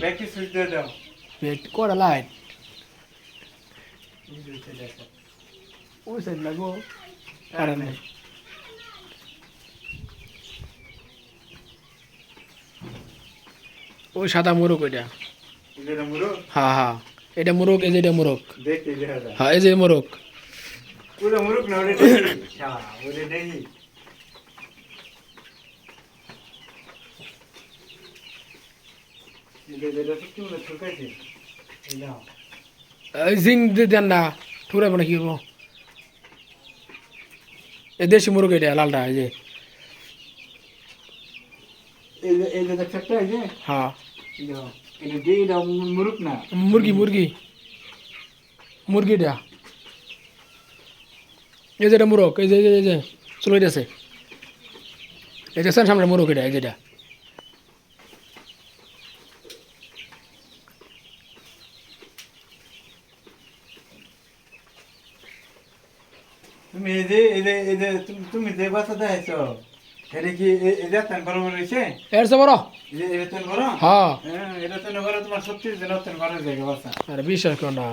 ব্যাকি switch দিয়ে দাও পেট কটা লাইট ওই সাইড লাগো কারণ নেই ওই সাদা মোরগ ওইটা হ্যাঁ হ্যাঁ এটা মোরগ এই যে এটা মোরগ হ্যাঁ এই যে মোরগ মুরুক না জিং দেন না ঠুরাবো না কি করব এই দেশি মোরগ এটা লালটা এই যে। হ্যাঁ। মুরগি মুরগি। মুরগিটা এই যে এটা মোরগ এই যে এই যে এই যে চলে গেছে। এই যে সামনে মোরগ এটা এই যেটা তুমি এই যে এই যে এই যে তুমি যে বাসা দেখাইছো এটা কি এটা তেন বড় বড় হয়েছে এর সে বড়। এটা তেন বড় হ্যাঁ। হ্যাঁ এটা তেন বড় তোমার সত্যি যেন তেন বড় জায়গা বাসা আরে বিশ্বাস করো না